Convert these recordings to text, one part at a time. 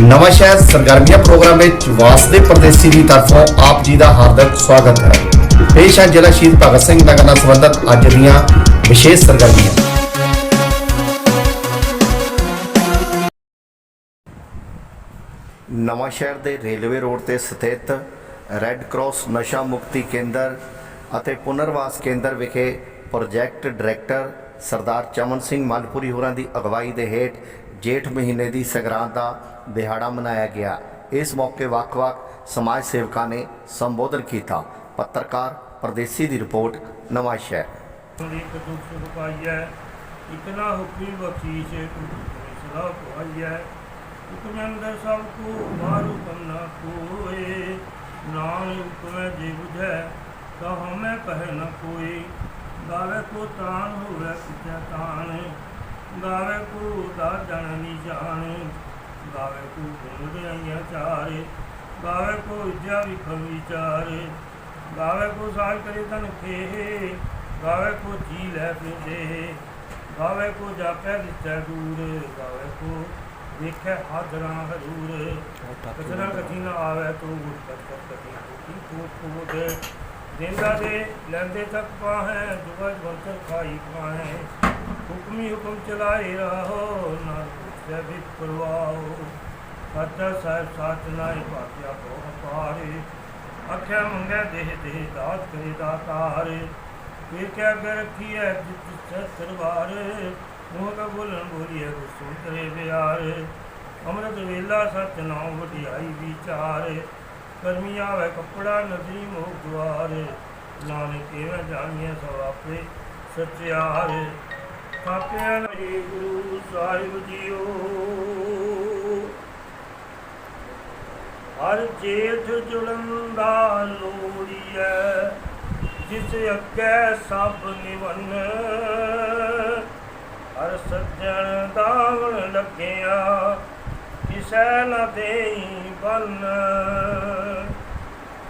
ਨਵਾਂ ਸ਼ਹਿਰ ਸਰਗਰਮੀਆਂ ਪ੍ਰੋਗਰਾਮ ਵਿੱਚ ਵਾਸਦੇ ਪਰਦੇਸੀ ਦੀ ਤਰਫੋਂ ਆਪ ਜੀ ਦਾ ਹਾਰਦਿਕ ਸਵਾਗਤ ਹੈ। ਪੇਸ਼ ਹੈ ਜ਼ਿਲ੍ਹਾ ਸ਼ਹੀਦ ਭਗਤ ਸਿੰਘ ਨਗਰ ਨਾਲ ਸੰਬੰਧਿਤ ਅੱਜ ਦੀਆਂ ਵਿਸ਼ੇਸ਼ ਸਰਗਰਮੀਆਂ। ਨਵਾਂ ਸ਼ਹਿਰ ਦੇ ਰੇਲਵੇ ਰੋਡ ਤੇ ਸਥਿਤ ਰੈੱਡ ਕਰਾਸ ਨਸ਼ਾ ਮੁਕਤੀ ਕੇਂਦਰ ਅਤੇ ਪੁਨਰਵਾਸ ਕੇਂਦਰ ਵਿਖੇ ਪ੍ਰੋਜੈਕਟ ਡਾਇਰੈਕਟਰ ਸਰਦਾਰ ਚਮਨ ਸਿੰਘ ਮਨਪੁਰੀ ਹੋਰਾਂ ਦੀ ਅਗਵਾਈ ਦੇ ਹੇਠ ਜੇਠ ਮਹੀਨੇ ਦੀ ਸੰਗਰਾਂਦ ਦਾ ਦਿਹਾੜਾ ਮਨਾਇਆ ਗਿਆ। ਇਸ ਮੌਕੇ ਵੱਖ-ਵੱਖ ਸਮਾਜ ਸੇਵਕਾਂ ਨੇ ਸੰਬੋਧਨ ਕੀਤਾ। ਪੱਤਰਕਾਰ ਪਰਦੇਸੀ ਦੀ ਰਿਪੋਰਟ, ਨਵਾਂ ਸ਼ਹਿਰ। ਦੀ ਦੁੱਖ ਸੁਖ ਪਾਈਐ ਇਤਨਾ ਹੁਕਮੀ ਬਖਸ਼ੀਸ਼ ਸਦਾ ਪਾਈਐ ਹੁਕਮ ਅੰਦਰ ਸਭ ਕੋ ਮਾਰੂ ਕੰਨਾ ਕੋਏ। ਨਾਨਕ ਹੁਕਮੈ ਜੇ 부ਝੈ ਤਾ ਹਮੈ ਪਹਿ ਨ ਕੋਈ ਗਾਵੇ ਕੋ ਤਾਨ ਹੋਵੇ ਕਿਛੈ ਤਾਨ ਗਾਵੇ ਕੋ ਦਾਜਣ ਨਿਜਾਨ ਗਾਵੇ ਕੋ ਗੁਣ ਦੇ ਚਾਰੇ, ਗਾਵੇ ਕੋ ਵਿਦਿਆ ਵਿਖਮ ਵਿਚਾਰੇ, ਗਾਵੇ ਕੋ ਸਾਜ ਕਰੇ ਤਨ ਖੇਹ, ਗਾਵੇ ਕੋ ਜੀ ਲੈ ਪਿੰਦੇ ਗਾਵੇ ਕੋ ਜਾਪੈ ਦਿੱਤੈ ਦੂਰ, ਗਾਵੇ ਕੋ ਦੇਖੈ ਹਾਦਰਾਂ ਹਰੂਰ ਕਚਰਾ ਕਥੀ ਨਾ ਆਵੇ ਤੋ ਗੁਰ ਕਰ ਕਰ ਕਥੀ ਕੀ ਕੋ ਕੋਦ ਦੇਂਦਾ ਦੇ, ਲੈਂਦੇ ਤੱਕ ਪਾਹੈ ਜੁਗਤ ਬੰਤਰ ਖਾਈ ਪਾਹੈ। ਹੁਕਮੀ ਹੁਕਮ ਚਲਾਏ ਰਹੋ ਨਾ ਪੁੱਛੈ ਵੀ ਪਰਵਾਓ ਸਾਚਾ ਸਾਹਿਬ ਸਾਚ ਨਾਏ ਭਾਗਿਆ ਕੋ ਅਪਾਰੇ ਆਖਿਆ ਮੰਗਿਆ ਦੇਹ ਦੇਹ ਦਾਤ ਕਰੇ ਦਾਤਾਰ। ਫਿਰ ਕਿਆ ਅੱਗੇ ਰੱਖੀ ਜਿਤ ਸਰਵਾਰ ਮੂੰਹ ਕਾ ਬੋਲਣ ਬੋਲੀਐ ਗੁਸੂ ਕਰੇ ਬਿਆਰ। ਅੰਮ੍ਰਿਤ ਵੇਲਾ ਸਤ ਨਾਮ ਵਡਿਆਈ ਵਿਚਾਰ। ਕਰਮੀ ਆਵੇ ਕੱਪੜਾ ਨਦੀ ਮੋਹ ਦੁਆਰ ਨਾਨਕ ਕਿਵੇਂ ਜਾਣੀਏ ਸਭ ਆਪੇ ਸਚਿਆਰ। ਕਾਪਿਆ ਨਹੀਂ ਗੁਰੂ ਸਾਹਿਬ ਜੀਓ। ਹਰ ਜੇਠ ਜੁਲਮ ਦਾ ਲੋੜੀਐ, ਜਿਸ ਅੱਗੇ ਸਭ ਨਿਵਨ। ਹਰ ਸੱਜਣ ਦਾਵਣ ਲੱਗਿਆ, ਕਿਸੈ ਨ ਦੇਈ ਬੰਨ।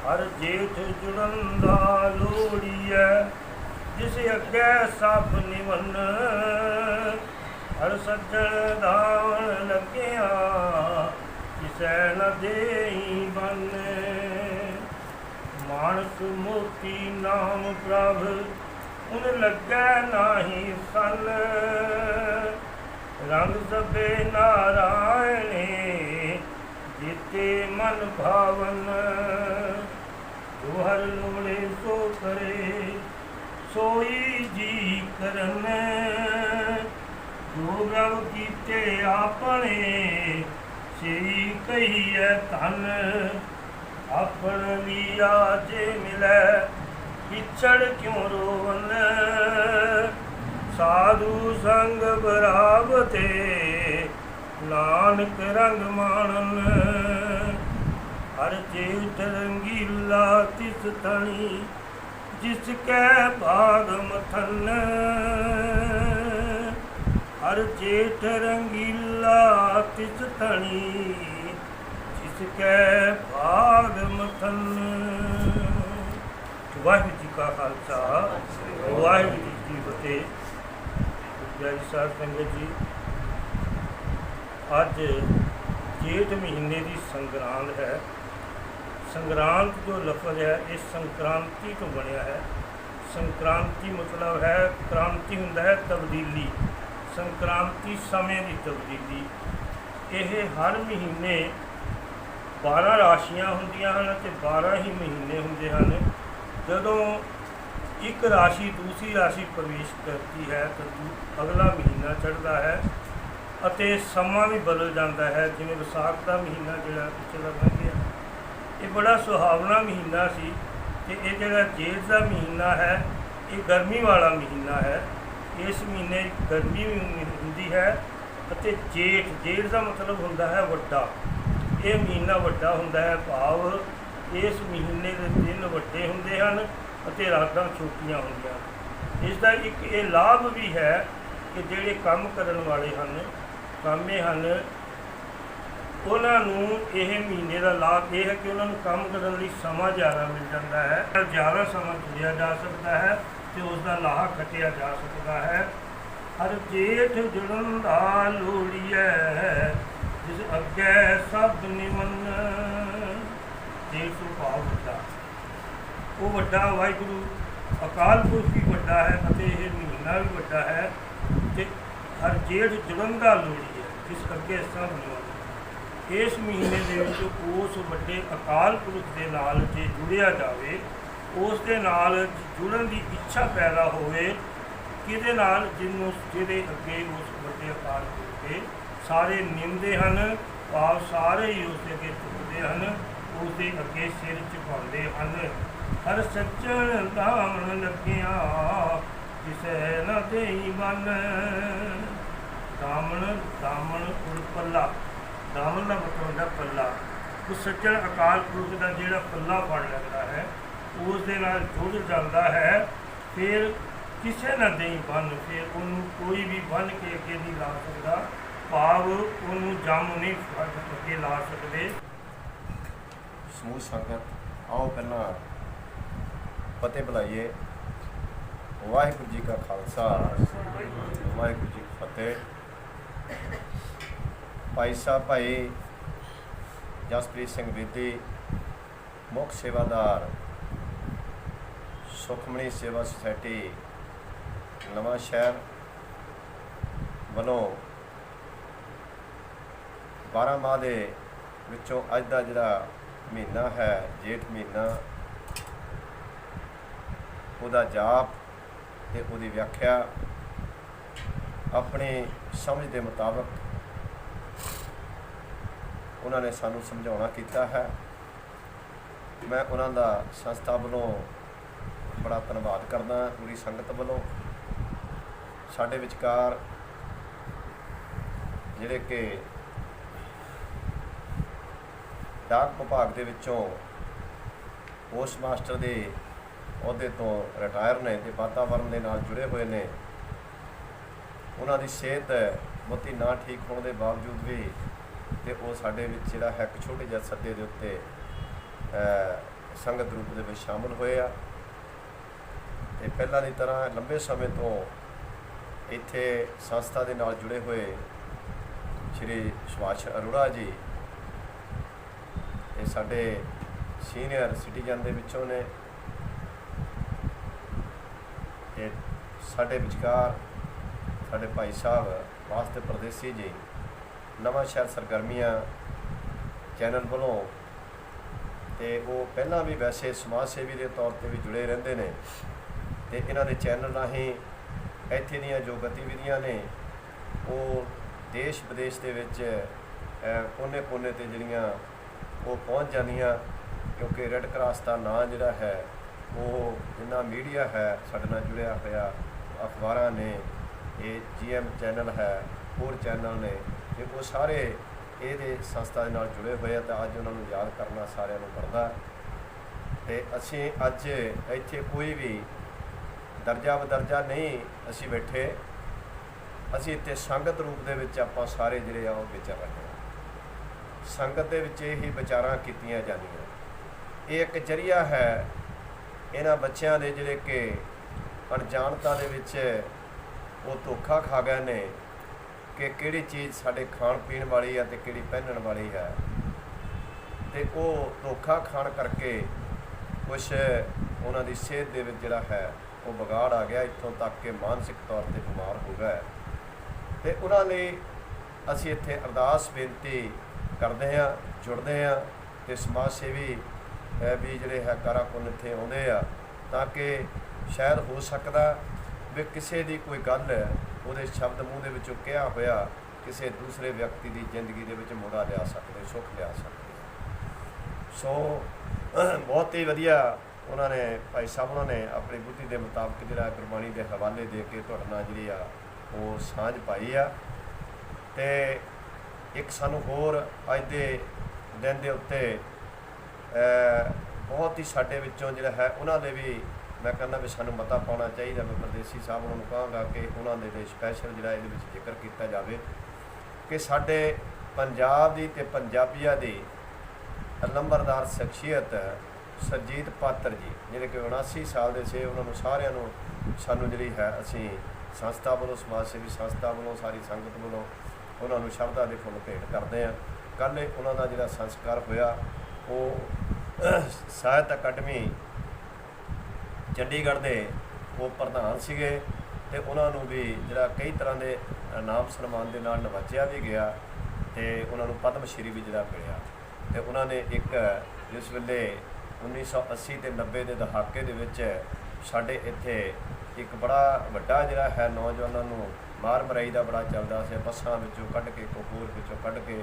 ਹਰ ਜੇਠ ਜੁੜਨ ਦਾ ਲੋੜੀਐ ਜਿਸ ਅੱਗੇ ਸਭ ਨਿਵਨ ਹਰ ਸੱਜਣ ਦਾਵਣ ਲੱਗਿਆ, ਕਿਸੈ ਨ ਦੇਈ ਬੰਨੇ। ਮਾਨਸ ਮੋਤੀ ਨਾਮ ਪ੍ਰਭ, ਉਨ ਲੱਗੈ ਨਾਹੀ ਸਨ। ਰੰਗ ਸਭੇ ਨਾਰਾਇਣੇ, ਜਿਤੇ ਮਨ ਭਾਵਨ। ਜੋ ਹਰ ਲੋੜੇ ਸੋ ਕਰੇ ਸੋਈ ਜੀ ਕਰਨ। ਜੋ ਕੀਤੇ ਆਪਣੇ ਸਹੀ ਕਹੀਐ ਧਨ। ਆਪਣ ਲੀਆ ਜੇ ਮਿਲੈ ਵਿਛੜ ਕਿਉ ਰੋਵਨ? ਸਾਧੂ ਸੰਗ ਬਰਾਬਤੇ ਨਾਨਕ ਰੰਗ ਮਾਣਨ। ਹਰ ਚੇਤ ਰੰਗੀਲਾ ਤਿਸ ਤਣੀ ਜਿਸ ਕੈ ਭਾਗ ਮਥਨ ਹਰ ਜੇਠ ਰੰਗੀਲਾ ਤਿਸ ਤਣੀ ਜਿਸ ਕੈ ਭਾਗ ਮਥਨ ਵਾਹਿਗੁਰੂ ਜੀ ਕਾ ਖਾਲਸਾ, ਵਾਹਿਗੁਰੂ ਜੀ ਕੀ ਫਤਿਹ। ਜੈ ਸਾਧ ਸੰਗਤ ਜੀ, ਅੱਜ ਜੇਠ ਮਹੀਨੇ ਦੀ ਸੰਗਰਾਂਦ ਹੈ। ਸੰਗਰਾਂਦ ਜੋ ਲਫ਼ਜ਼ ਹੈ, ਇਹ ਸੰਕ੍ਰਾਂਤੀ ਤੋਂ ਬਣਿਆ ਹੈ। ਸੰਕ੍ਰਾਂਤੀ ਮਤਲਬ ਹੈ, ਕ੍ਰਾਂਤੀ ਹੁੰਦਾ ਹੈ ਤਬਦੀਲੀ। ਸੰਕ੍ਰਾਂਤੀ ਸਮੇਂ ਦੀ ਤਬਦੀਲੀ। ਇਹ ਹਰ ਮਹੀਨੇ 12 ਰਾਸ਼ੀਆਂ ਹੁੰਦੀਆਂ ਹਨ ਤੇ 12 ਹੀ ਮਹੀਨੇ ਹੁੰਦੇ ਹਨ। ਜਦੋਂ ਇੱਕ ਰਾਸ਼ੀ ਦੂਸਰੀ ਰਾਸ਼ੀ ਪ੍ਰਵੇਸ਼ ਕਰਦੀ ਹੈ, ਤਾਂ ਅਗਲਾ ਮਹੀਨਾ ਚੜ੍ਹਦਾ ਹੈ ਅਤੇ ਸਮਾਂ ਵੀ ਬਦਲ ਜਾਂਦਾ ਹੈ। ਜਿਵੇਂ ਵਿਸਾਖ ਦਾ ਮਹੀਨਾ ਜਿਹੜਾ ਪਿਛਲਾ ਲੰਘ ਇਹ ਬੜਾ ਸੁਹਾਵਣਾ ਮਹੀਨਾ ਸੀ ਤੇ ਇਹ ਜਿਹੜਾ ਜੇਠ ਦਾ ਮਹੀਨਾ ਹੈ, ਇਹ ਗਰਮੀ ਵਾਲਾ ਮਹੀਨਾ ਹੈ ਇਸ ਮਹੀਨੇ ਗਰਮੀ ਵੀ ਹੁੰਦੀ- ਹੈ ਅਤੇ ਜੇਠ ਜੇਠ ਦਾ ਮਤਲਬ ਹੁੰਦਾ ਹੈ ਵੱਡਾ ਇਹ ਮਹੀਨਾ ਵੱਡਾ ਹੁੰਦਾ ਹੈ ਭਾਵ ਇਸ ਮਹੀਨੇ ਦੇ ਦਿਨ ਵੱਡੇ ਹੁੰਦੇ ਹਨ ਅਤੇ ਰਾਤਾਂ ਛੋਟੀਆਂ ਹੁੰਦੀਆਂ ਹਨ। ਇਸ ਦਾ ਇੱਕ ਇਹ ਲਾਭ ਵੀ ਹੈ ਕਿ ਜਿਹੜੇ ਕੰਮ ਕਰਨ ਵਾਲੇ ਹਨ, ਕਾਮੇ ਹਨ ਉਹਨਾਂ ਨੂੰ ਇਹ ਮਹੀਨੇ ਦਾ ਲਾਭ ਇਹ ਹੈ ਕਿ ਉਹਨਾਂ ਨੂੰ ਕੰਮ ਕਰਨ ਲਈ ਸਮਾਂ ਜ਼ਿਆਦਾ ਮਿਲ ਜਾਂਦਾ ਹੈ। ਜ਼ਿਆਦਾ ਸਮਾਂ ਜੁੜਿਆ ਜਾ ਸਕਦਾ ਹੈ ਤੇ ਉਸ ਦਾ ਲਾਹਾ ਖੱਟਿਆ ਜਾ ਸਕਦਾ ਹੈ। ਹਰ ਜੇਠ ਜੁੜਨ ਦਾ ਲੋੜੀਐ ਜਿਸ ਅੱਗੇ ਸਭ ਨਿਮਨ ਦੇ ਸੁਭਾਅ ਵੱਡਾ। ਉਹ ਵੱਡਾ ਵਾਹਿਗੁਰੂ, ਅਕਾਲ ਪੁਰਖ ਵੀ ਵੱਡਾ ਹੈ ਅਤੇ ਇਹ ਮਹੀਨਾ ਵੀ ਵੱਡਾ ਹੈ ਤੇ ਹਰ ਜੇਠ ਜੁੜਨ ਦਾ ਲੋੜੀ ਹੈ ਜਿਸ ਅੱਗੇ ਸਭ ਨਿਮਨ ਇਸ ਮਹੀਨੇ ਦੇ ਵਿੱਚ ਉਸ ਵੱਡੇ ਅਕਾਲ ਪੁਰਖ ਦੇ ਨਾਲ ਜੇ ਜੁੜਿਆ ਜਾਵੇ, ਉਸ ਦੇ ਨਾਲ ਜੁੜਨ ਦੀ ਇੱਛਾ ਪੈਦਾ ਹੋਵੇ, ਕਿਹਦੇ ਨਾਲ? ਜਿਹਨੂੰ, ਜਿਹਦੇ ਅੱਗੇ ਉਸ ਵੱਡੇ ਅਕਾਲ ਪੁਰਖ ਦੇ ਸਾਰੇ ਨਿੰਦੇ ਹਨ, ਭਾਵ ਸਾਰੇ ਹੀ ਉਸ ਦੇ ਅੱਗੇ ਝੁਕਦੇ ਹਨ, ਉਸ ਦੇ ਅੱਗੇ ਸਿਰ ਝੁਕਾਉਂਦੇ ਹਨ। ਹਰ ਸੱਜਣ ਦਾਮਨ ਲੱਗਿਆ ਕਿਸੇ ਨਾ ਦੇਈ ਮਨ। ਦਾਮਨ ਦਾਮਨ ਉਰਪੱਲਾ ਦਾਮਨ ਦਾ ਮਤਲਬ ਹੁੰਦਾ ਪੱਲਾ। ਉਹ ਸੱਚਣ ਅਕਾਲ ਪੁਰਖ ਦਾ ਜਿਹੜਾ ਪੱਲਾ ਫੜ ਲੱਗਦਾ ਹੈ, ਉਸ ਦੇ ਨਾਲ ਜੁੜ ਜਾਂਦਾ ਹੈ, ਫਿਰ ਕਿਸੇ ਨਾਲ ਨਹੀਂ ਬੰਨ, ਫਿਰ ਉਹਨੂੰ ਕੋਈ ਵੀ ਬੰਨ ਕੇ ਅੱਗੇ ਨਹੀਂ ਲਾ ਸਕਦਾ। ਭਾਵ ਉਹਨੂੰ ਜੰਮ ਨਹੀਂ ਫੜ ਅੱਗੇ ਲਾ ਸਕਦੇ। ਸਮੂਹ ਸੰਗਤ, ਆਓ ਪਹਿਲਾਂ ਫਤਿਹ ਬੁਲਾਈਏ। ਵਾਹਿਗੁਰੂ ਜੀ ਕਾ ਖਾਲਸਾ, ਵਾਹਿਗੁਰੂ ਜੀ ਕੀ ਫਤਿਹ। ਭਾਈ ਸਾਹਿਬ ਭਾਈ ਜਸਪ੍ਰੀਤ ਸਿੰਘ ਬੇਦੀ ਮੁੱਖ ਸੇਵਾਦਾਰ ਸੁਖਮਣੀ ਸੇਵਾ ਸੁਸਾਇਟੀ, ਨਵਾਂ ਸ਼ਹਿਰ ਵੱਲੋਂ 12 ਮਾਹ ਦੇ ਵਿੱਚੋਂ ਅੱਜ ਦਾ ਜਿਹੜਾ ਮਹੀਨਾ ਹੈ, ਜੇਠ ਮਹੀਨਾ, ਉਹਦਾ ਜਾਪ ਤੇ ਉਹਦੀ ਵਿਆਖਿਆ ਆਪਣੀ ਸਮਝ ਦੇ ਮੁਤਾਬਕ ਉਹਨਾਂ ਨੇ ਸਾਨੂੰ ਸਮਝਾਉਣਾ ਕੀਤਾ ਹੈ। ਮੈਂ ਉਹਨਾਂ ਦਾ ਸੰਸਥਾ ਵੱਲੋਂ ਬੜਾ ਧੰਨਵਾਦ ਕਰਦਾ ਪੂਰੀ ਸੰਗਤ ਵੱਲੋਂ। ਸਾਡੇ ਵਿਚਕਾਰ ਜਿਹੜੇ ਕਿ ਡਾਕ ਵਿਭਾਗ ਦੇ ਵਿੱਚੋਂ ਪੋਸਟ ਮਾਸਟਰ ਦੇ ਅਹੁਦੇ ਤੋਂ ਰਿਟਾਇਰ ਨੇ ਤੇ ਵਾਤਾਵਰਣ ਦੇ ਨਾਲ ਜੁੜੇ ਹੋਏ ਨੇ। ਉਹਨਾਂ ਦੀ ਸਿਹਤ ਬਹੁਤੀ ਨਾ ਠੀਕ ਹੋਣ ਦੇ ਬਾਵਜੂਦ ਵੀ ਤੇ ਉਹ ਸਾਡੇ ਵਿੱਚ ਜਿਹੜਾ ਹੈ ਇੱਕ ਛੋਟੇ ਜਿਹੇ ਸੱਦੇ ਦੇ ਉੱਤੇ ਸੰਗਤ ਰੂਪ ਦੇ ਵਿੱਚ ਸ਼ਾਮਲ ਹੋਏ ਆ। ਤੇ ਪਹਿਲਾਂ ਦੀ ਤਰ੍ਹਾਂ ਲੰਬੇ ਸਮੇਂ ਤੋਂ ਇੱਥੇ ਸੰਸਥਾ ਦੇ ਨਾਲ ਜੁੜੇ ਹੋਏ ਸ਼੍ਰੀ ਸੁਭਾਸ਼ ਅਰੋੜਾ ਜੀ, ਇਹ ਸਾਡੇ ਸੀਨੀਅਰ ਸਿਟੀਜ਼ਨ ਦੇ ਵਿੱਚੋਂ ਨੇ। ਤੇ ਸਾਡੇ ਵਿਚਕਾਰ ਸਾਡੇ ਭਾਈ ਸਾਹਿਬ ਵਾਸਤੇ ਪਰਦੇਸੀ ਜੀ ਨਵਾਂ ਸ਼ਹਿਰ ਸਰਗਰਮੀਆਂ ਚੈਨਲ ਵੱਲੋਂ ਤੇ ਉਹ ਪਹਿਲਾਂ ਵੀ ਵੈਸੇ ਸਮਾਜ ਸੇਵੀ ਦੇ ਤੌਰ ਤੇ ਵੀ ਜੁੜੇ ਰਹਿੰਦੇ ਨੇ ਤੇ ਇਹਨਾਂ ਦੇ ਚੈਨਲ ਰਾਹੀਂ ਇੱਥੇ ਦੀਆਂ ਜੋ ਗਤੀਵਿਧੀਆਂ ਨੇ, ਉਹ ਦੇਸ਼ ਵਿਦੇਸ਼ ਦੇ ਵਿੱਚ ਕੋਨੇ-ਕੋਨੇ ਤੇ ਜਿਹੜੀਆਂ ਉਹ ਪਹੁੰਚ ਜਾਂਦੀਆਂ, ਕਿਉਂਕਿ ਰੈੱਡ ਕਰਾਸ ਦਾ ਨਾਂ ਜਿਹੜਾ ਹੈ, ਉਹ ਜਿੰਨਾ ਮੀਡੀਆ ਹੈ, ਸਾਡੇ ਨਾਲ ਜੁੜਿਆ ਹੋਇਆ ਅਖਬਾਰਾਂ ਨੇ, ਇਹ ਜੀਐਮ ਚੈਨਲ ਹੈ, ਹੋਰ ਚੈਨਲ ਨੇ ਤੇ ਉਹ ਸਾਰੇ ਇਹਦੇ ਸੰਸਥਾ ਦੇ ਨਾਲ ਜੁੜੇ ਹੋਏ ਆ ਤਾਂ ਅੱਜ ਉਹਨਾਂ ਨੂੰ ਯਾਦ ਕਰਨਾ ਸਾਰਿਆਂ ਨੂੰ ਬਣਦਾ ਤੇ ਅਸੀਂ ਅੱਜ ਇੱਥੇ ਕੋਈ ਵੀ ਦਰਜਾ ਬਦਰਜਾ ਨਹੀਂ ਅਸੀਂ ਬੈਠੇ। ਅਸੀਂ ਇੱਥੇ ਸੰਗਤ ਰੂਪ ਦੇ ਵਿੱਚ ਆਪਾਂ ਸਾਰੇ ਜਿਹੜੇ ਆ ਉਹ ਵਿਚਰ ਰਹੇ ਹਾਂ ਸੰਗਤ ਦੇ ਵਿੱਚ ਇਹੀ ਵਿਚਾਰਾਂ ਕੀਤੀਆਂ ਜਾਂਦੀਆਂ। ਇਹ ਇੱਕ ਜਰੀਆ ਹੈ ਇਹਨਾਂ ਬੱਚਿਆਂ ਦੇ ਜਿਹੜੇ ਕਿ ਅਣਜਾਣਤਾ ਦੇ ਵਿੱਚ ਉਹ ਧੋਖਾ ਖਾ ਗਏ ਨੇ। ਕਿ ਕਿਹੜੀ ਚੀਜ਼ ਸਾਡੇ ਖਾਣ ਪੀਣ ਵਾਲੀ ਆ ਤੇ ਕਿਹੜੀ ਪਹਿਨਣ ਵਾਲੀ ਹੈ ਤੇ ਉਹ ਧੋਖਾ ਖਾਣ ਕਰਕੇ ਕੁਝ ਉਹਨਾਂ ਦੀ ਸਿਹਤ ਦੇ ਵਿੱਚ ਜਿਹੜਾ ਹੈ, ਉਹ ਵਿਗਾੜ ਆ ਗਿਆ। ਇੱਥੋਂ ਤੱਕ ਕਿ ਮਾਨਸਿਕ ਤੌਰ ਤੇ ਬਿਮਾਰ ਹੋ ਗਏ ਤੇ ਉਹਨਾਂ ਲਈ ਅਸੀਂ ਇੱਥੇ ਅਰਦਾਸ ਬੇਨਤੀ ਕਰਦੇ ਹਾਂ, ਜੁੜਦੇ ਹਾਂ ਤੇ ਸਮਾਜ ਸੇਵੀ ਵੀ ਜਿਹੜੇ ਹੈ ਕਾਰਾਕੁਨ ਇੱਥੇ ਆਉਂਦੇ ਆ, ਤਾਂ ਕਿ ਸ਼ਾਇਦ ਹੋ ਸਕਦਾ ਵੀ ਕਿਸੇ ਦੀ ਕੋਈ ਗੱਲ ਉਹਦੇ ਸ਼ਬਦ ਮੂੰਹ ਦੇ ਵਿੱਚੋਂ ਕਿਹਾ ਹੋਇਆ ਕਿਸੇ ਦੂਸਰੇ ਵਿਅਕਤੀ ਦੀ ਜ਼ਿੰਦਗੀ ਦੇ ਵਿੱਚ ਮੋੜਾ ਲਿਆ ਸਕਦੇ, ਸੁੱਖ ਲਿਆ ਸਕਦੇ। ਸੋ, ਬਹੁਤ ਹੀ ਵਧੀਆ ਉਹਨਾਂ ਨੇ, ਭਾਈ ਸਾਹਿਬ ਉਹਨਾਂ ਨੇ ਆਪਣੀ ਬੁੱਧੀ ਦੇ ਮੁਤਾਬਕ ਜਿਹੜਾ ਗੁਰਬਾਣੀ ਦੇ ਹਵਾਲੇ ਦੇ ਕੇ ਤੁਹਾਡੇ ਨਾਲ ਜਿਹੜੀ ਆ, ਉਹ ਸਾਂਝ ਪਾਈ ਆ। ਤੇ ਇੱਕ ਸਾਨੂੰ ਹੋਰ ਅੱਜ ਦੇ ਦਿਨ ਦੇ ਉੱਤੇ ਬਹੁਤ ਹੀ ਸਾਡੇ ਵਿੱਚੋਂ ਜਿਹੜਾ ਹੈ, ਉਹਨਾਂ ਦੇ ਵੀ ਮੈਂ ਕਹਿੰਦਾ ਵੀ ਸਾਨੂੰ ਮਤਾ ਪਾਉਣਾ ਚਾਹੀਦਾ ਮੈਂ ਪਰਦੇਸੀ ਸਾਹਿਬ ਉਹਨਾਂ ਨੂੰ ਕਹਾਂਗਾ ਕਿ ਉਹਨਾਂ ਦੇ ਲਈ ਸਪੈਸ਼ਲ ਜਿਹੜਾ ਇਹਦੇ ਵਿੱਚ ਜ਼ਿਕਰ ਕੀਤਾ ਜਾਵੇ ਕਿ ਸਾਡੇ ਪੰਜਾਬ ਦੀ ਤੇ ਪੰਜਾਬੀਆਂ ਦੀ ਨੰਬਰਦਾਰ ਸ਼ਖਸੀਅਤ ਸਰਜੀਤ ਪਾਤਰ ਜੀ ਜਿਹੜੇ ਕਿ 79 ਸਾਲ ਦੇ ਸੀ, ਉਹਨਾਂ ਨੂੰ ਸਾਰਿਆਂ ਨੂੰ ਸਾਨੂੰ ਜਿਹੜੀ ਹੈ ਅਸੀਂ ਸੰਸਥਾ ਵੱਲੋਂ, ਸਮਾਜ ਸੇਵੀ ਸੰਸਥਾ ਵੱਲੋਂ, ਸਾਰੀ ਸੰਗਤ ਵੱਲੋਂ ਉਹਨਾਂ ਨੂੰ ਸ਼ਰਧਾ ਦੇ ਫੁੱਲ ਭੇਟ ਕਰਦੇ ਆ ਕੱਲ੍ਹ ਉਹਨਾਂ ਦਾ ਜਿਹੜਾ ਸੰਸਕਾਰ ਹੋਇਆ, ਉਹ ਸਾਹਿਤ ਅਕੈਡਮੀ ਚੰਡੀਗੜ੍ਹ ਦੇ ਉਹ ਪ੍ਰਧਾਨ ਸੀਗੇ ਤੇ ਉਹਨਾਂ ਨੂੰ ਵੀ ਜਿਹੜਾ ਕਈ ਤਰ੍ਹਾਂ ਦੇ ਨਾਮ ਸਨਮਾਨ ਦੇ ਨਾਲ ਨਵਾਜਿਆ ਵੀ ਗਿਆ ਤੇ ਉਹਨਾਂ ਨੂੰ ਪਦਮ ਸ਼੍ਰੀ ਵੀ ਜਿਹੜਾ ਮਿਲਿਆ। ਤੇ ਉਹਨਾਂ ਨੇ ਇੱਕ, ਜਿਸ ਵੇਲੇ 1980 ਤੇ 90 ਦੇ ਦਹਾਕੇ ਦੇ ਵਿੱਚ ਸਾਡੇ ਇੱਥੇ ਇੱਕ ਬੜਾ ਵੱਡਾ ਜਿਹੜਾ ਹੈ ਨੌਜਵਾਨਾਂ ਨੂੰ ਮਾਰ ਮਰਾਈ ਦਾ ਬੜਾ ਚੱਲਦਾ ਸੀ, ਬੱਸਾਂ ਵਿੱਚੋਂ ਕੱਢ ਕੇ, ਕਪੂਰ ਵਿੱਚੋਂ ਕੱਢ ਕੇ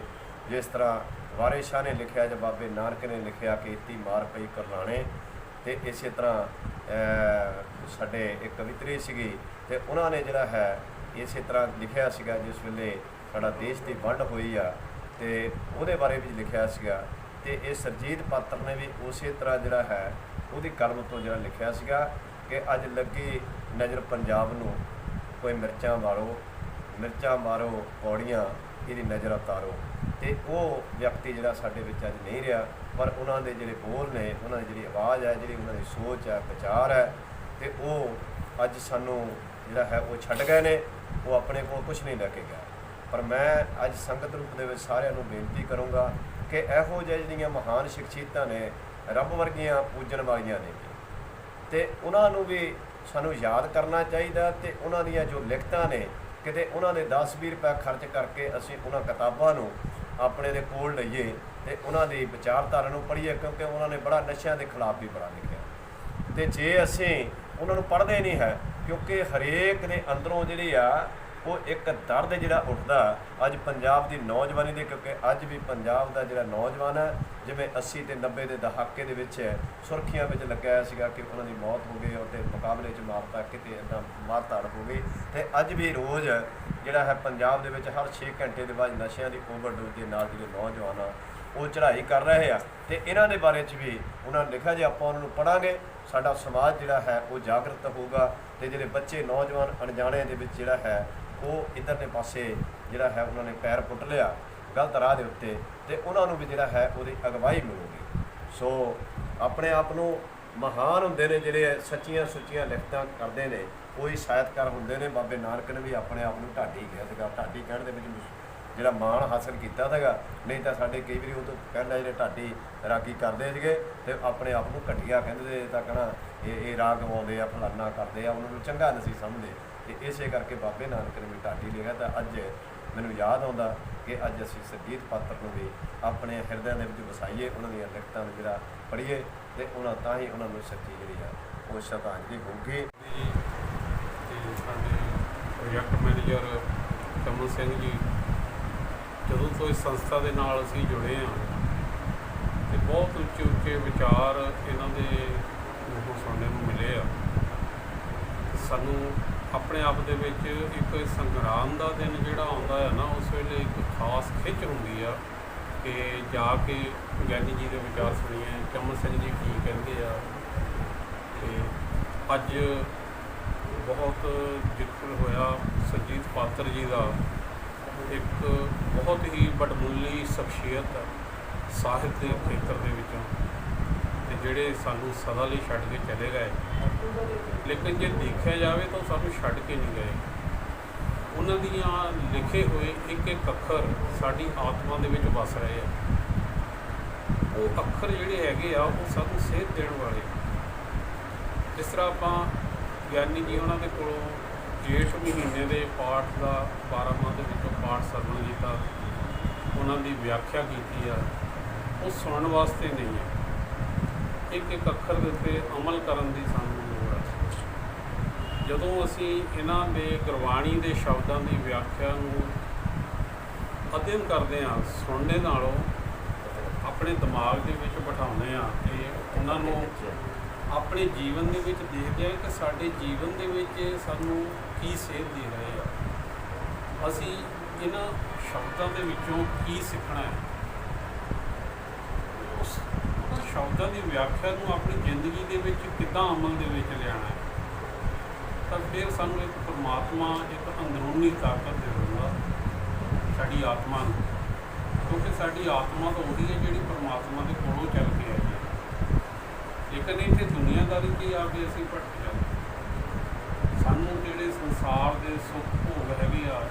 ਜਿਸ ਤਰ੍ਹਾਂ ਵਾਰਿਸ ਸ਼ਾਹ ਨੇ ਲਿਖਿਆ ਜਾਂ ਬਾਬੇ ਨਾਨਕ ਨੇ ਲਿਖਿਆ ਕਿ ਇਤੀ ਮਾਰ ਪਈ ਕਰਲਾਣੇ ਤੇ ਇਸੇ ਤਰ੍ਹਾਂ ਸਾਡੇ ਇੱਕ ਕਵਿਤਰੀ ਸੀਗੀ ਤੇ ਉਹਨਾਂ ਨੇ ਜਿਹੜਾ ਹੈ ਇਸੇ ਤਰ੍ਹਾਂ ਲਿਖਿਆ ਸੀਗਾ ਜਿਸ ਵੇਲੇ ਸਾਡਾ ਦੇਸ਼ ਦੀ ਵੰਡ ਹੋਈ ਆ ਤੇ ਉਹਦੇ ਬਾਰੇ ਵੀ ਲਿਖਿਆ ਸੀਗਾ ਤੇ ਇਹ ਸਰਜੀਤ ਪਾਤਰ ਨੇ ਵੀ ਉਸੇ ਤਰ੍ਹਾਂ ਜਿਹੜਾ ਹੈ ਉਹਦੀ ਕਲਮ ਤੋਂ ਜਿਹੜਾ ਲਿਖਿਆ ਸੀਗਾ ਕਿ ਅੱਜ ਲੱਗੀ ਨਜ਼ਰ ਪੰਜਾਬ ਨੂੰ, ਕੋਈ ਮਿਰਚਾਂ ਮਾਰੋ ਮਿਰਚਾਂ ਮਾਰੋ ਪੌੜੀਆਂ ਇਹਦੀ ਨਜ਼ਰ ਉਤਾਰੋ ਤੇ ਉਹ ਵਿਅਕਤੀ ਜਿਹੜਾ ਸਾਡੇ ਵਿੱਚ ਅੱਜ ਨਹੀਂ ਰਿਹਾ, ਪਰ ਉਹਨਾਂ ਦੇ ਜਿਹੜੇ ਬੋਲ ਨੇ, ਉਹਨਾਂ ਦੀ ਜਿਹੜੀ ਆਵਾਜ਼ ਹੈ, ਜਿਹੜੀ ਉਹਨਾਂ ਦੀ ਸੋਚ ਹੈ, ਵਿਚਾਰ ਹੈ, ਤੇ ਉਹ ਅੱਜ ਸਾਨੂੰ ਜਿਹੜਾ ਹੈ ਉਹ ਛੱਡ ਗਏ ਨੇ, ਉਹ ਆਪਣੇ ਕੋਲ ਕੁਝ ਨਹੀਂ ਲੈ ਕੇ ਗਿਆ। ਪਰ ਮੈਂ ਅੱਜ ਸੰਗਤ ਰੂਪ ਦੇ ਵਿੱਚ ਸਾਰਿਆਂ ਨੂੰ ਬੇਨਤੀ ਕਰੂੰਗਾ ਕਿ ਇਹੋ ਜਿਹੇ ਜਿਹੜੀਆਂ ਮਹਾਨ ਸ਼ਖਸੀਅਤਾਂ ਨੇ, ਰੱਬ ਵਰਗੀਆਂ ਪੂਜਣ ਵਾਲੀਆਂ ਨੇ, ਤੇ ਉਹਨਾਂ ਨੂੰ ਵੀ ਸਾਨੂੰ ਯਾਦ ਕਰਨਾ ਚਾਹੀਦਾ ਤੇ ਉਹਨਾਂ ਦੀਆਂ ਜੋ ਲਿਖਤਾਂ ਨੇ ਕਿਤੇ ਉਹਨਾਂ ਦੇ 10-20 ਰੁਪਏ ਖਰਚ ਕਰਕੇ ਅਸੀਂ ਉਹਨਾਂ ਕਿਤਾਬਾਂ ਨੂੰ ਆਪਣੇ ਦੇ ਕੋਲ ਲਈਏ ਤੇ ਉਹਨਾਂ ਦੀ ਵਿਚਾਰਧਾਰਾ ਨੂੰ ਪੜ੍ਹੀਏ, ਕਿਉਂਕਿ ਉਹਨਾਂ ਨੇ ਬੜਾ ਨਸ਼ਿਆਂ ਦੇ ਖਿਲਾਫ ਵੀ ਬੜਾ ਲਿਖਿਆ। ਤੇ ਜੇ ਅਸੀਂ ਉਹਨਾਂ ਨੂੰ ਪੜ੍ਹਦੇ ਨਹੀਂ ਹੈ, ਕਿਉਂਕਿ ਹਰੇਕ ਦੇ ਅੰਦਰੋਂ ਜਿਹੜੀ ਆ ਉਹ ਇੱਕ ਦਰਦ ਜਿਹੜਾ ਉੱਠਦਾ। ਅੱਜ ਪੰਜਾਬ ਦੀ ਨੌਜਵਾਨੀ ਦੇ ਕਿਉਂਕਿ ਅੱਜ ਵੀ ਪੰਜਾਬ ਦਾ ਜਿਹੜਾ ਨੌਜਵਾਨ ਹੈ, ਜਿਵੇਂ 80 ਤੇ 90 ਦੇ ਦਹਾਕੇ ਦੇ ਵਿੱਚ ਸੁਰਖੀਆਂ ਵਿੱਚ ਲੱਗਿਆ ਹੋਇਆ ਸੀਗਾ ਕਿ ਉਹਨਾਂ ਦੀ ਮੌਤ ਹੋ ਗਈ ਔਰ ਤੇ ਮੁਕਾਬਲੇ 'ਚ ਮਾਰਤਾ, ਕਿਤੇ ਇਦਾਂ ਮਾਰਤਾੜ ਹੋ ਗਈ। ਤੇ ਅੱਜ ਵੀ ਰੋਜ਼ ਜਿਹੜਾ ਹੈ ਪੰਜਾਬ ਦੇ ਵਿੱਚ ਹਰ 6 ਘੰਟੇ ਦੇ ਬਾਅਦ ਨਸ਼ਿਆਂ ਦੀ ਓਵਰਡੋਜ਼ ਦੇ ਨਾਲ ਜਿਹੜੇ ਨੌਜਵਾਨ ਆ, ਉਹ ਚੜ੍ਹਾਈ ਕਰ ਰਹੇ ਆ। ਤੇ ਇਹਨਾਂ ਦੇ ਬਾਰੇ 'ਚ ਵੀ ਉਹਨਾਂ ਨੇ ਲਿਖਿਆ, ਜੇ ਆਪਾਂ ਉਹਨਾਂ ਨੂੰ ਪੜਾਂਗੇ ਸਾਡਾ ਸਮਾਜ ਜਿਹੜਾ ਹੈ ਉਹ ਜਾਗਰਤ ਹੋਊਗਾ ਤੇ ਜਿਹੜੇ ਬੱਚੇ ਨੌਜਵਾਨ ਅਣਜਾਣੇ ਦੇ ਵਿੱਚ ਜਿਹੜਾ ਹੈ ਉਹ ਇਧਰਲੇ ਪਾਸੇ ਜਿਹੜਾ ਹੈ, ਉਹਨਾਂ ਨੇ ਪੈਰ ਪੁੱਟ ਲਿਆ, ਗਲਤ ਰਾਹ ਦੇ ਉੱਤੇ ਤੇ ਉਹਨਾਂ ਨੂੰ ਵੀ ਜਿਹੜਾ ਹੈ, ਉਹਦੀ ਅਗਵਾਈ ਮਿਲੂਗੀ। ਸੋ ਆਪਣੇ ਆਪ ਨੂੰ ਮਹਾਨ ਹੁੰਦੇ ਨੇ ਜਿਹੜੇ ਸੱਚੀਆਂ ਸੁੱਚੀਆਂ ਲਿਖਤਾਂ ਕਰਦੇ ਨੇ, ਕੋਈ ਸਾਹਿਤਕਾਰ ਹੁੰਦੇ ਨੇ, ਬਾਬੇ ਨਾਨਕ ਨੇ ਵੀ ਆਪਣੇ ਆਪ ਨੂੰ ਢਾਡੀ ਕਿਹਾ ਸੀਗਾ, ਢਾਡੀ ਕਹਿਣ ਦੇ ਵਿੱਚ ਜਿਹੜਾ ਮਾਣ ਹਾਸਲ ਕੀਤਾ ਸੀਗਾ, ਨਹੀਂ ਤਾਂ ਸਾਡੇ ਕਈ ਵਾਰੀ ਉਹ ਤੋਂ ਕਹਿੰਦਾ ਜਿਹੜੇ ਢਾਡੀ ਰਾਗੀ ਕਰਦੇ ਸੀਗੇ ਤੇ ਆਪਣੇ ਆਪ ਨੂੰ ਘਟੀਆ ਕਹਿੰਦੇ ਤਾਂ ਕਹਣਾ ਇਹ ਇਹ ਰਾਗ ਗਵਾਉਂਦੇ ਆ, ਫਲਾਨਾ ਕਰਦੇ ਆ, ਉਹਨਾਂ ਨੂੰ ਚੰਗਾ ਨਹੀਂ ਸੀ ਸਮਝਦੇ। ਤੇ ਇਸੇ ਕਰਕੇ ਬਾਬੇ ਨਾਨਕ ਨੇ ਵੀ ਢਾਡੀ ਲਿਆ ਤਾਂ ਅੱਜ ਮੈਨੂੰ ਯਾਦ ਆਉਂਦਾ ਕਿ ਅੱਜ ਅਸੀਂ ਸਰਜੀਤ ਪਾਤਰ ਨੂੰ ਵੀ ਆਪਣੇ ਹਿਰਦਿਆਂ ਦੇ ਵਿੱਚ ਵਸਾਈਏ, ਉਹਨਾਂ ਦੀਆਂ ਲਿਖਤਾਂ ਨੂੰ ਜਿਹੜਾ ਪੜ੍ਹੀਏ ਤੇ ਉਹਨਾਂ ਤਾਂ ਹੀ ਉਹਨਾਂ ਨੂੰ ਸੱਚੀ ਜਿਹੜੀ ਆ ਉਹ ਸ਼ਰਧਾਂਜਲੀ ਹੋਊਗੀ। ਜੀ ਤੇ ਸਾਡੇ ਪ੍ਰੋਜੈਕਟ ਮੈਨੇਜਰ ਕਮਲ ਸਿੰਘ ਜੀ, ਜਦੋਂ ਤੋਂ ਇਸ ਸੰਸਥਾ ਦੇ ਨਾਲ ਅਸੀਂ ਜੁੜੇ ਹਾਂ ਤੇ ਬਹੁਤ ਉੱਚੇ ਉੱਚੇ ਵਿਚਾਰ ਇਹਨਾਂ ਦੇ ਸੁਣਨ ਨੂੰ ਮਿਲੇ ਆ। ਸਾਨੂੰ ਆਪਣੇ ਆਪ ਦੇ ਵਿੱਚ ਇੱਕ ਸੰਗਰਾਮ ਦਾ ਦਿਨ ਜਿਹੜਾ ਆਉਂਦਾ ਹੈ ਨਾ, ਉਸ ਵੇਲੇ ਇੱਕ ਖਾਸ ਖਿੱਚ ਹੁੰਦੀ ਆ ਕਿ ਜਾ ਕੇ ਗਿਆਨੀ ਜੀ ਦੇ ਵਿਚਾਰ ਸੁਣੀਏ, ਚਮਨ ਸਿੰਘ ਜੀ ਕੀ ਕਹਿੰਦੇ ਆ ਤੇ ਅੱਜ ਬਹੁਤ ਜ਼ਿਕਰ ਹੋਇਆ ਸਰਜੀਤ ਪਾਤਰ ਜੀ ਦਾ। ਇੱਕ ਬਹੁਤ ਹੀ ਵੱਡਮੁੱਲੀ ਸ਼ਖਸੀਅਤ ਸਾਹਿਤ ਦੇ ਖੇਤਰ ਦੇ ਵਿੱਚੋਂ। ਤੇ ਜਿਹੜੇ ਸਾਨੂੰ ਸਦਾ ਲਈ ਛੱਡ ਕੇ ਚਲੇ ਗਏ। ਲੇਕਿਨ ਜੇ ਦੇਖਿਆ ਜਾਵੇ ਤਾਂ ਉਹ ਸਾਨੂੰ ਛੱਡ ਕੇ ਨਹੀਂ ਗਏ। ਉਹਨਾਂ ਦੀਆਂ ਲਿਖੇ ਹੋਏ ਇੱਕ ਇੱਕ ਅੱਖਰ ਸਾਡੀ ਆਤਮਾ ਦੇ ਵਿੱਚ ਵਸ ਰਹੇ ਆ। ਉਹ ਅੱਖਰ ਜਿਹੜੇ ਹੈਗੇ ਆ, ਉਹ ਸਾਨੂੰ ਸੇਧ ਦੇਣ ਵਾਲੇ ਜਿਸ ਤਰ੍ਹਾਂ ਆਪਾਂ ਗਿਆਨੀ ਜੀ ਉਹਨਾਂ ਦੇ ਕੋਲੋਂ ਜੇਠ ਮਹੀਨੇ ਦੇ ਪਾਠ ਦਾ 12 ਮਾਹ ਦੇ ਵਿੱਚੋਂ ਪਾਠ ਸਰਵਣ ਕੀਤਾ। ਉਹਨਾਂ ਦੀ ਵਿਆਖਿਆ ਕੀਤੀ ਆ। ਉਹ ਸੁਣਨ ਵਾਸਤੇ ਨਹੀਂ ਹੈ ਇੱਕ ਇੱਕ ਅੱਖਰ ਦੇ ਉੱਤੇ ਅਮਲ ਕਰਨ ਦੀ ਸਾਨੂੰ ਲੋੜ ਹੈ ਜਦੋਂ ਅਸੀਂ ਇਹਨਾਂ ਦੇ ਗੁਰਬਾਣੀ ਦੇ ਸ਼ਬਦਾਂ ਦੀ ਵਿਆਖਿਆ ਨੂੰ ਅਧਿਐਨ ਕਰਦੇ ਹਾਂ, ਸੁਣਨੇ ਨਾਲੋਂ ਆਪਣੇ ਦਿਮਾਗ ਦੇ ਵਿੱਚ ਬਿਠਾਉਂਦੇ ਹਾਂ ਤੇ ਉਹਨਾਂ ਨੂੰ ਆਪਣੇ ਜੀਵਨ ਦੇ ਵਿੱਚ ਦੇਖਦੇ ਹਾਂ ਕਿ ਸਾਡੇ ਜੀਵਨ ਦੇ ਵਿੱਚ ਸਾਨੂੰ ਕੀ ਸੇਧ ਦੇ ਰਹੇ ਆ। ਅਸੀਂ ਇਹਨਾਂ ਸ਼ਬਦਾਂ ਦੇ ਵਿੱਚੋਂ ਕੀ ਸਿੱਖਣਾ ਹੈ ਉਸ ਉਹਨਾਂ ਸ਼ਬਦਾਂ ਦੀ ਵਿਆਖਿਆ ਨੂੰ ਆਪਣੀ ਜ਼ਿੰਦਗੀ ਦੇ ਵਿੱਚ ਕਿੱਦਾਂ ਅਮਲ ਦੇ ਵਿੱਚ ਲਿਆਉਣਾ ਹੈ? ਤਾਂ ਫਿਰ ਸਾਨੂੰ ਇੱਕ ਪਰਮਾਤਮਾ, ਇੱਕ ਅੰਦਰੂਨੀ ਤਾਕਤ ਦੇ ਦਿੰਦਾ ਸਾਡੀ ਆਤਮਾ ਨੂੰ। ਕਿਉਂਕਿ ਸਾਡੀ ਆਤਮਾ ਤਾਂ ਉਹੀ ਹੈ ਜਿਹੜੀ ਪਰਮਾਤਮਾ ਦੇ ਕੋਲੋਂ ਚੱਲ ਕੇ ਆਈ ਹੈ। ਲੇਕਿਨ ਇੱਥੇ ਦੁਨੀਆਦਾਰੀ ਕੀ ਆ ਕੇ ਅਸੀਂ ਭਟਕ ਜਾਂਦੇ ਸਾਨੂੰ ਜਿਹੜੇ ਸੰਸਾਰ ਦੇ ਸੁੱਖ ਭੋਗ ਹੈਗੇ ਆ,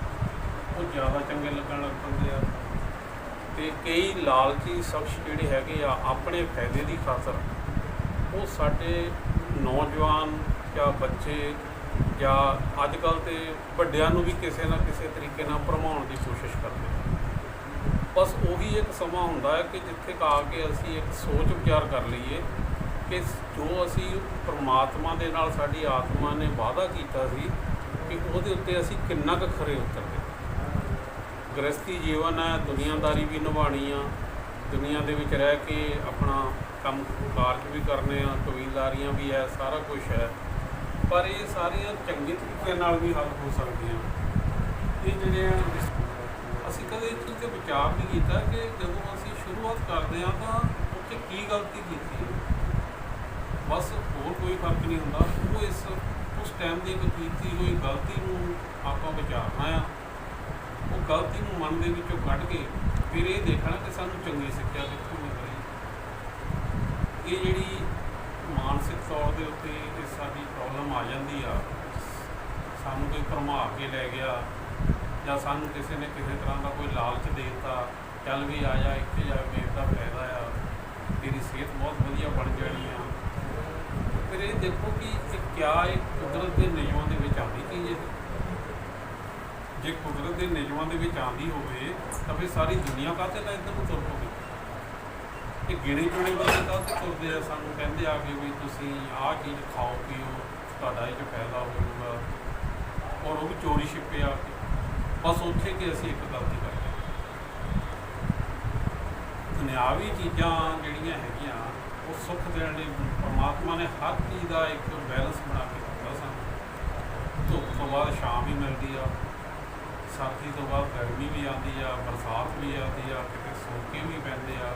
ਉਹ ਜ਼ਿਆਦਾ ਚੰਗੇ ਲੱਗਣ ਲੱਗ ਪੈਂਦੇ ਆ। ਤੇ ਕਈ ਲਾਲਚੀ ਸ਼ਖਸ ਜਿਹੜੇ ਹੈਗੇ ਆ ਆਪਣੇ ਫਾਇਦੇ ਦੀ ਖਾਤਰ, ਉਹ ਸਾਡੇ ਨੌਜਵਾਨ ਜਾਂ ਬੱਚੇ ਜਾਂ ਅੱਜ ਕੱਲ ਤੇ ਵੱਡਿਆਂ ਨੂੰ ਵੀ ਕਿਸੇ ਨਾ ਕਿਸੇ ਤਰੀਕੇ ਨਾਲ ਭਰਮਾਉਣ ਦੀ ਕੋਸ਼ਿਸ਼ ਕਰਦੇ ਬਸ ਉਹੀ ਇੱਕ ਸਮਾਂ ਹੁੰਦਾ ਹੈ ਕਿ ਜਿੱਥੇ ਕੁ ਆ ਕੇ ਅਸੀਂ ਇੱਕ ਸੋਚ ਵਿਚਾਰ ਕਰ ਲਈਏ ਕਿ ਜੋ ਅਸੀਂ ਪ੍ਰਮਾਤਮਾ ਦੇ ਨਾਲ ਸਾਡੀ ਆਤਮਾ ਨੇ ਵਾਅਦਾ ਕੀਤਾ ਸੀ ਕਿ ਉਹਦੇ ਉੱਤੇ ਅਸੀਂ ਕਿੰਨਾ ਕੁ ਖਰੇ ਉਤਰਦੇ। ਗ੍ਰਸਤੀ ਜੀਵਨ ਹੈ, ਦੁਨੀਆਦਾਰੀ ਵੀ ਨਿਭਾਉਣੀ ਆ। ਦੁਨੀਆ ਦੇ ਵਿੱਚ ਰਹਿ ਕੇ ਆਪਣਾ ਕੰਮ ਕਾਰਜ ਵੀ ਕਰਨੇ ਆ ਕਬੀਲਦਾਰੀਆਂ ਵੀ ਹੈ, ਸਾਰਾ ਕੁਝ ਹੈ। ਪਰ ਇਹ ਸਾਰੀਆਂ ਚੰਗੇ ਤਰੀਕੇ ਨਾਲ ਵੀ ਹੱਲ ਹੋ ਸਕਦੀਆਂ। ਇਹ ਜਿਹੜੇ ਅਸੀਂ ਕਦੇ ਇਹ ਚੀਜ਼ ਤੇ ਵਿਚਾਰ ਨਹੀਂ ਕੀਤਾ ਕਿ ਜਦੋਂ ਅਸੀਂ ਸ਼ੁਰੂਆਤ ਕਰਦੇ ਹਾਂ ਤਾਂ ਉੱਥੇ ਕੀ ਗਲਤੀ ਕੀਤੀ ਬਸ ਹੋਰ ਕੋਈ ਫ਼ਰਕ ਨਹੀਂ ਹੁੰਦਾ। ਉਹ ਇਸ ਉਸ ਟਾਈਮ ਦੀ ਇੱਕ ਕੀਤੀ ਹੋਈ ਗਲਤੀ ਨੂੰ ਆਪਾਂ ਵਿਚਾਰਨਾ ਆ। ਉਹ ਗਲਤੀ ਨੂੰ ਮਨ ਦੇ ਵਿੱਚੋਂ ਕੱਢ ਕੇ ਫਿਰ ਇਹ ਦੇਖਣਾ ਕਿ ਸਾਨੂੰ ਚੰਗੀ ਸਿੱਖਿਆ ਕਿੱਥੋਂ ਮਿਲ ਰਹੀ ਇਹ ਜਿਹੜੀ ਮਾਨਸਿਕ ਤੌਰ ਦੇ ਉੱਤੇ ਇਹ ਸਾਡੀ ਪ੍ਰੋਬਲਮ ਆ ਜਾਂਦੀ ਆ, ਸਾਨੂੰ ਕੋਈ ਭਰਮਾ ਕੇ ਲੈ ਗਿਆ ਜਾਂ ਸਾਨੂੰ ਕਿਸੇ ਨੇ ਕਿਸੇ ਤਰ੍ਹਾਂ ਦਾ ਕੋਈ ਲਾਲਚ ਦੇ ਦਿੱਤਾ, ਚੱਲ ਵੀ ਆ ਜਾ, ਇੱਥੇ ਜਾ ਮੇਰੇ ਦਾ ਫਾਇਦਾ ਆ, ਤੇਰੀ ਸਿਹਤ ਬਹੁਤ ਵਧੀਆ ਬਣ ਜਾਣੀ ਆ। ਫਿਰ ਇਹ ਦੇਖੋ ਕਿ ਇਹ ਕਿਆ ਇਹ ਕੁਦਰਤ ਦੇ ਨਿਯਮਾਂ ਦੇ ਵਿੱਚ ਆਉਂਦੀ ਚੀਜ਼ ਹੈ। ਜੇ ਕੁਦਰਤ ਦੇ ਨਿਯਮਾਂ ਦੇ ਵਿੱਚ ਆਉਂਦੀ ਹੋਵੇ, ਤਾਂ ਫਿਰ ਸਾਰੀ ਦੁਨੀਆ ਕਾਹਤੇ ਤਾਂ ਇੱਧਰ ਨੂੰ ਤੁਰ ਪਵੇ? ਇਹ ਗਿਣੇ ਚੁਣੇ ਬੰਦੇ ਕਾਹਤੇ ਤੁਰਦੇ ਆ? ਸਾਨੂੰ ਕਹਿੰਦੇ ਆ ਕਿ ਵੀ ਤੁਸੀਂ ਆਹ ਚੀਜ਼ ਖਾਓ, ਪੀਓ, ਤੁਹਾਡਾ ਇਹ 'ਚ ਫਾਇਦਾ ਹੋਊਗਾ। ਔਰ ਉਹ ਵੀ ਚੋਰੀ ਛਿਪੇ ਆ ਕੇ। ਬਸ ਉੱਥੇ ਕਿ ਅਸੀਂ ਇੱਕ ਗਲਤੀ ਕਰ ਲਈ ਦੁਨਿਆਵੀ ਚੀਜ਼ਾਂ ਜਿਹੜੀਆਂ ਹੈਗੀਆਂ, ਉਹ ਸੁੱਖ ਦੇਣ ਲਈ ਪਰਮਾਤਮਾ ਨੇ ਹਰ ਚੀਜ਼ ਦਾ ਇੱਕ ਬੈਲੈਂਸ ਬਣਾ ਕੇ ਦਿੱਤਾ ਸਾਨੂੰ। ਧੁੱਪ ਤੋਂ ਬਾਅਦ ਛਾਂ ਵੀ ਮਿਲਦੀ ਆ। ਸਰਦੀ ਤੋਂ ਬਾਅਦ ਗਰਮੀ ਵੀ ਆਉਂਦੀ ਆ, ਬਰਸਾਤ ਵੀ ਆਉਂਦੀ ਆ, ਕਿਤੇ ਸੋਕੇ ਵੀ ਪੈਂਦੇ ਆ।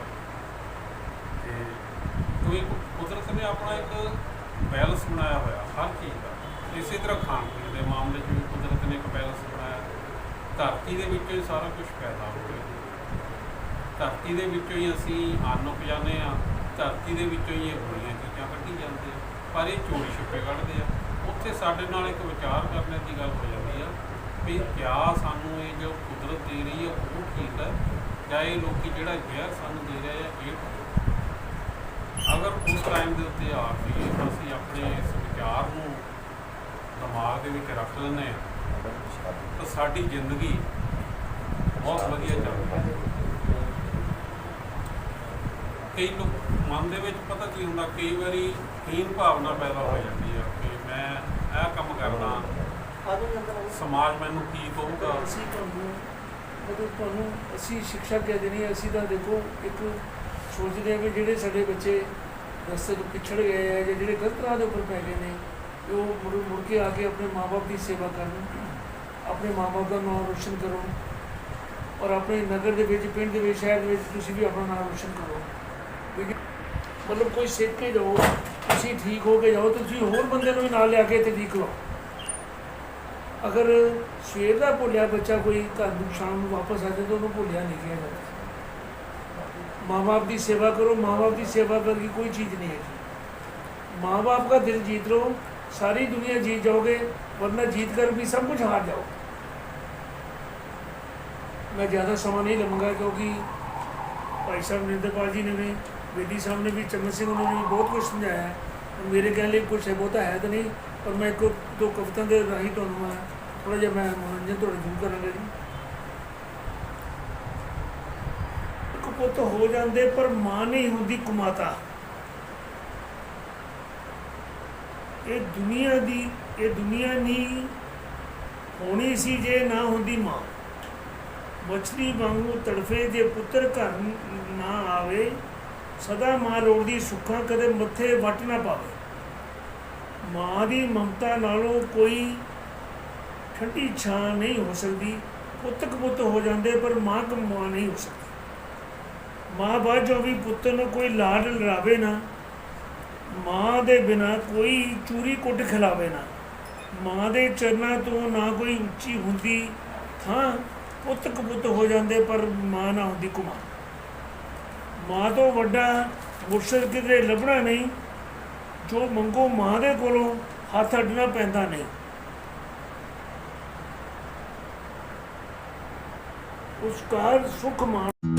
ਤੇ ਉਹ ਕੁਦਰਤ ਨੇ ਆਪਣਾ ਇੱਕ ਬੈਲੈਂਸ ਬਣਾਇਆ ਹੋਇਆ, ਹਰ ਚੀਜ਼ ਦਾ। ਇਸੇ ਤਰ੍ਹਾਂ ਖਾਣ ਪੀਣ ਦੇ ਮਾਮਲੇ 'ਚ ਵੀ ਕੁਦਰਤ ਨੇ ਇੱਕ ਬੈਲੈਂਸ ਬਣਾਇਆ। ਧਰਤੀ ਦੇ ਵਿੱਚੋਂ ਹੀ ਸਾਰਾ ਕੁਝ ਪੈਦਾ ਹੋ ਰਿਹਾ ਧਰਤੀ ਦੇ ਵਿੱਚੋਂ ਹੀ ਅਸੀਂ ਅੰਨ ਉਪਜਾਉਂਦੇ ਆ, ਧਰਤੀ ਦੇ ਵਿੱਚੋਂ ਹੀ ਇਹ ਬੁਰੀਆਂ ਚੀਜ਼ਾਂ ਕੱਢੀ ਜਾਂਦੇ ਆ। ਪਰ ਇਹ ਚੋਰੀ ਛੁਪੇ ਕੱਢਦੇ ਆ। ਉੱਥੇ ਸਾਡੇ ਨਾਲ ਇੱਕ ਵਿਚਾਰ ਕਰਨ ਦੀ ਗੱਲ ਹੋ ਜਾਂਦੀ ਵੀ ਕਿਆ ਸਾਨੂੰ ਇਹ ਜੋ ਕੁਦਰਤ ਦੇ ਰਹੀ ਹੈ, ਉਹ ਠੀਕ ਹੈ ਜਾਂ ਇਹ ਲੋਕੀ ਜਿਹੜਾ ਜ਼ਹਿਰ ਸਾਨੂੰ ਦੇ ਰਹੇ ਆ, ਇਹ ਠੀਕ? ਅਗਰ ਉਸ ਟਾਈਮ ਦੇ ਉੱਤੇ ਆ ਕੇ ਅਸੀਂ ਆਪਣੇ ਇਸ ਵਿਚਾਰ ਨੂੰ ਦਿਮਾਗ ਦੇ ਵਿੱਚ ਰੱਖ ਲੈਂਦੇ ਆ ਤਾਂ ਸਾਡੀ ਜ਼ਿੰਦਗੀ ਬਹੁਤ ਵਧੀਆ ਚੱਲਦੀ ਹੈ ਕਈ ਲੋਕ ਮਨ ਦੇ ਵਿੱਚ ਪਤਾ ਕੀ ਹੁੰਦਾ, ਕਈ ਵਾਰੀ ਹੀਨ ਭਾਵਨਾ ਪੈਦਾ ਹੋ ਜਾਂਦੀ ਆ ਕਿ ਮੈਂ ਇਹ ਕੰਮ ਸਮਾਜ ਮੈਨੂੰ ਕੀ ਕਹੂਗਾ? ਅਸੀਂ ਤੁਹਾਨੂੰ ਮਤਲਬ ਤੁਹਾਨੂੰ ਅਸੀਂ ਸਿੱਖਿਆ ਕਹਿ ਦੇਣੀ ਹੈ, ਅਸੀਂ ਤਾਂ ਦੇਖੋ ਇੱਕ ਸੋਚਦੇ ਹਾਂ ਕਿ ਜਿਹੜੇ ਸਾਡੇ ਬੱਚੇ ਰਸਤੇ ਤੋਂ ਪਿਛੜ ਗਏ ਆ ਜਾਂ ਜਿਹੜੇ ਗਲਤ ਰਾਹ ਦੇ ਉੱਪਰ ਪੈ ਗਏ ਨੇ ਉਹ ਮੁੜ ਮੁੜ ਕੇ ਆ ਕੇ ਆਪਣੇ ਮਾਪੇ ਦੀ ਸੇਵਾ ਕਰਨ ਆਪਣੇ ਮਾਪੇ ਦਾ ਨਾਮ ਰੋਸ਼ਨ ਕਰੋ ਔਰ ਆਪਣੇ ਨਗਰ ਦੇ ਵਿੱਚ ਪਿੰਡ ਦੇ ਵਿੱਚ ਸ਼ਹਿਰ ਦੇ ਵਿੱਚ ਤੁਸੀਂ ਵੀ ਆਪਣਾ ਨਾਮ ਰੋਸ਼ਨ ਕਰੋ। ਕਿਉਂਕਿ ਮਤਲਬ ਕੋਈ ਸਿੱਖ ਕੇ ਜਾਓ ਤੁਸੀਂ ਠੀਕ ਹੋ ਕੇ ਜਾਓ ਤੁਸੀਂ ਹੋਰ ਬੰਦੇ ਨੂੰ ਵੀ ਨਾਲ ਲਿਆ ਕੇ ਇੱਥੇ ਠੀਕ ਲਓ ਅਗਰ ਸਵੇਰ ਦਾ ਭੁੱਲਿਆ ਬੱਚਾ ਕੋਈ ਘਰ ਨੂੰ ਸ਼ਾਮ ਨੂੰ ਵਾਪਸ ਆ ਜਾਏ ਤਾਂ ਉਹਨੂੰ ਭੁੱਲਿਆ ਨਹੀਂ ਕਿਹਾ ਜਾਂਦਾ ਮਾਂ-ਬਾਪ ਦੀ ਸੇਵਾ ਕਰੋ ਮਾਂ-ਬਾਪ ਦੀ ਸੇਵਾ ਕਰਕੇ ਕੋਈ ਚੀਜ਼ ਨਹੀਂ ਹੈ ਮਾਂ-ਬਾਪ ਦਾ ਦਿਲ जीत लो सारी दुनिया जीत जाओगे वरना जीत कर भी सब कुछ हार जाओ मैं ज़्यादा समय नहीं लूँगा क्योंकि भाई साहब नरेंद्रपाल जी ने भी बेदी साहब ने भी चमन सिंह उन्होंने भी बहुत कुछ समझाया है और मेरे कहने लिए कुछ है बहुता है तो नहीं ਔਰ ਮੈਂ ਇੱਕ ਦੋ ਕਵਿਤਾ ਦੇ ਰਾਹੀਂ ਤੁਹਾਨੂੰ ਮੈਂ ਥੋੜਾ ਜਿਹਾ ਮੈਂ ਮਨੋਰੰਜਨ ਤੁਹਾਡੇ ਜ਼ਰੂਰ ਕਰਾਂਗਾ ਜੀ। ਇੱਕ ਪੁੱਤ ਹੋ ਜਾਂਦੇ ਪਰ ਮਾਂ ਨਹੀਂ ਹੁੰਦੀ ਕੁਮਾਤਾ। ਇਹ ਦੁਨੀਆ ਦੀ, ਇਹ ਦੁਨੀਆ ਨਹੀਂ ਹੋਣੀ ਸੀ ਜੇ ਨਾ ਹੁੰਦੀ ਮਾਂ। ਮਛਲੀ ਵਾਂਗੂ ਤੜਫੇ ਜੇ ਪੁੱਤਰ ਘਰ ਨਾ ਆਵੇ, ਸਦਾ ਮਾਂ ਰੋੜਦੀ ਸੁੱਖਾਂ ਕਦੇ ਮੱਥੇ ਵਟ ਨਾ ਪਾਵੇ। ਮਾਂ ਦੀ ਮਮਤਾ ਨਾਲੋਂ ਕੋਈ ਠੰਡੀ ਛਾਂ ਨਹੀਂ ਹੋ ਸਕਦੀ। ਪੁੱਤ ਕਪੁੱਤ ਹੋ ਜਾਂਦੇ, ਪਰ ਮਾਂ ਕਮਾਂ ਨਹੀਂ ਹੋ ਸਕਦੀ। ਮਾਂ ਬਾਅਦ ਵੀ ਪੁੱਤ ਨੂੰ ਕੋਈ ਲਾਡ ਲਰਾਵੇ ਨਾ। ਮਾਂ ਦੇ ਬਿਨਾ ਕੋਈ ਚੂਰੀ ਕੁੱਟ ਖਿਲਾਵੇ ਨਾ। ਮਾਂ ਦੇ ਚਰਨਾਂ ਤੋਂ ਨਾ ਕੋਈ ਉੱਚੀ ਹੁੰਦੀ ਥਾਂ। ਪੁੱਤ ਕਪੁੱਤ ਹੋ ਜਾਂਦੇ, ਪਰ ਮਾਂ ਨਾ ਹੁੰਦੀ ਕੁਮਾਂ ਮਾਂ ਤੋਂ ਵੱਡਾ ਮੁਰਸ਼ਦ ਕਿਤੇ ਲੱਭਣਾ ਨਹੀਂ। ਜੋ ਮੰਗੋ ਮਾਂ ਦੇ ਕੋਲੋਂ ਹੱਥ ਅੱਡਣਾ ਪੈਂਦਾ ਨਹੀਂ। ਪੁਰਸਕਾਰ ਸੁਖ ਮਾਣ